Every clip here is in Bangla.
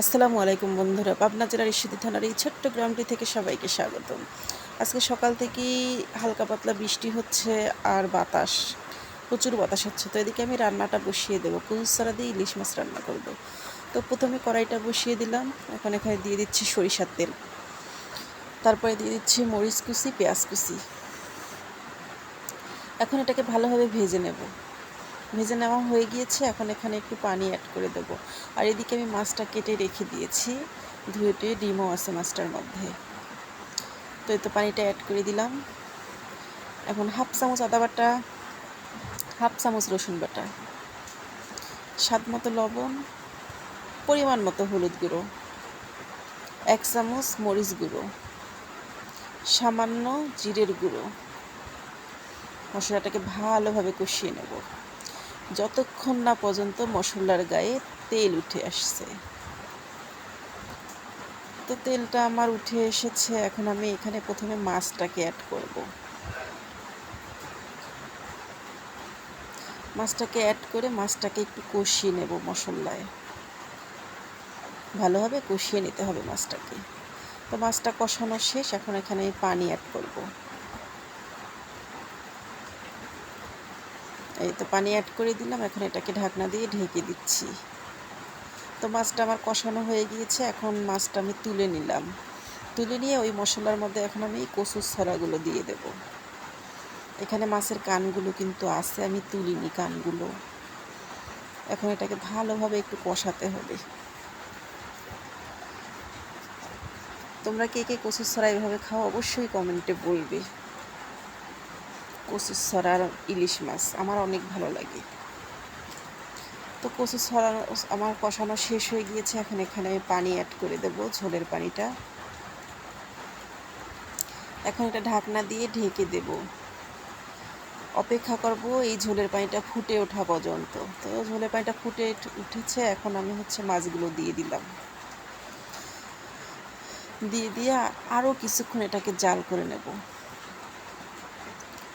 আসসালামু আলাইকুম বন্ধুরা, পাবনা জেলার ঈশ্বরদী থানার এই ছোট্ট গ্রামটি থেকে সবাইকে স্বাগতম। আজকে সকাল থেকেই হালকা পাতলা বৃষ্টি হচ্ছে আর বাতাস, প্রচুর বাতাস হচ্ছে। তো এদিকে আমি রান্নাটা বসিয়ে দেবো কুলসারা দিয়ে ইলিশ মাছ রান্না করব। তো প্রথমে কড়াইটা বসিয়ে দিলাম, এখন এখানে দিয়ে দিচ্ছি সরিষার তেল। তারপরে দিয়ে দিচ্ছি মরিচ কুচি, পেঁয়াজ কুচি। এখন এটাকে ভালোভাবে ভেজে নেব। ভেজে নেওয়া হয়ে গিয়েছে, এখন এখানে একটু পানি অ্যাড করে দেবো। আর এদিকে আমি মাছটা কেটে রেখে দিয়েছি, ধুয়ে টুয়ে ডিমও আছে মাছটার মধ্যে। তো এই তো পানিটা অ্যাড করে দিলাম। এখন হাফ চামচ আদা বাটা, হাফ চামচ রসুন বাটা, স্বাদ মতো লবণ, পরিমাণ মতো হলুদ গুঁড়ো, এক চামচ মরিচ গুঁড়ো, সামান্য জিরের গুঁড়ো। মশলাটাকে ভালোভাবে কষিয়ে নেব। যতক্ষণ না পর্যন্ত মশলার গায়ে তেল উঠে আসছে। তো তেলটা আমার উঠে এসেছে, এখন আমি এখানে প্রথমে মাছটাকে অ্যাড করব। মাছটাকে অ্যাড করে মাছটাকে একটু কষিয়ে নেব মশলায়। ভালোভাবে কষিয়ে নিতে হবে মাছটাকে। তো মাছটা কষানো শেষ, এখন এখানে পানি অ্যাড করব। এই তো পানি অ্যাড করে দিলাম, এখন এটাকে ঢাকনা দিয়ে ঢেকে দিচ্ছি। তো মাছটা আমার কষানো হয়ে গিয়েছে, এখন মাছটা আমি তুলে নিলাম। তুলে নিয়ে ওই মশলার মধ্যে এখন আমি কচুর ছড়াগুলো দিয়ে দেব। এখানে মাছের কানগুলো কিন্তু আছে, আমি তুলিনি কানগুলো। এখন এটাকে ভালোভাবে একটু কষাতে হবে। তোমরা কে কে কচুর ছড়া এভাবে খাও অবশ্যই কমেন্টে বলবে। কচুর ছড়ার ইলিশ মাছ, আমার অনেক ভালো লাগে। তো কচু ছড়া আমার কষানো শেষ হয়ে গিয়েছে, এখন এখানে আমি পানি অ্যাড করে দেব, ঝোলের পানিটা। এখন এটা ঢাকনা দিয়ে ঢেকে দেব। অপেক্ষা করব এই ঝোলের পানিটা ফুটে ওঠা পর্যন্ত। তো ঝোলের পানিটা ফুটে উঠেছে, এখন আমি হচ্ছে মাছগুলো দিয়ে দিলাম। দিয়ে দিয়ে আরও কিছুক্ষণ এটাকে জাল করে নেব।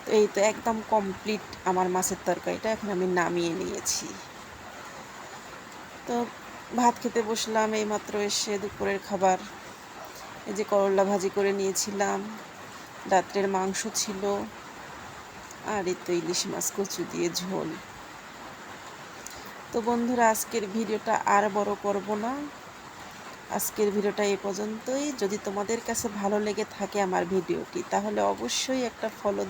তো এই তো একদম কমপ্লিট আমার মাছের তরকারিটা এখন আমি নামিয়ে নিয়েছি। তো ভাত খেতে বসলাম এইমাত্র এসে দুপুরের খাবার। এই যে করলা ভাজি করে নিয়েছিলাম, রাত্রের মাংস ছিল, আর এই তো ইলিশ মাছ কচু দিয়ে ঝোল। তো বন্ধুরা, আজকের ভিডিওটা আর বড় করব না। আজকের ভিডিওটা এ পর্যন্তই। যদি তোমাদের কাছে ভালো লেগে থাকে আমার ভিডিওটি, তাহলে অবশ্যই একটা ফলো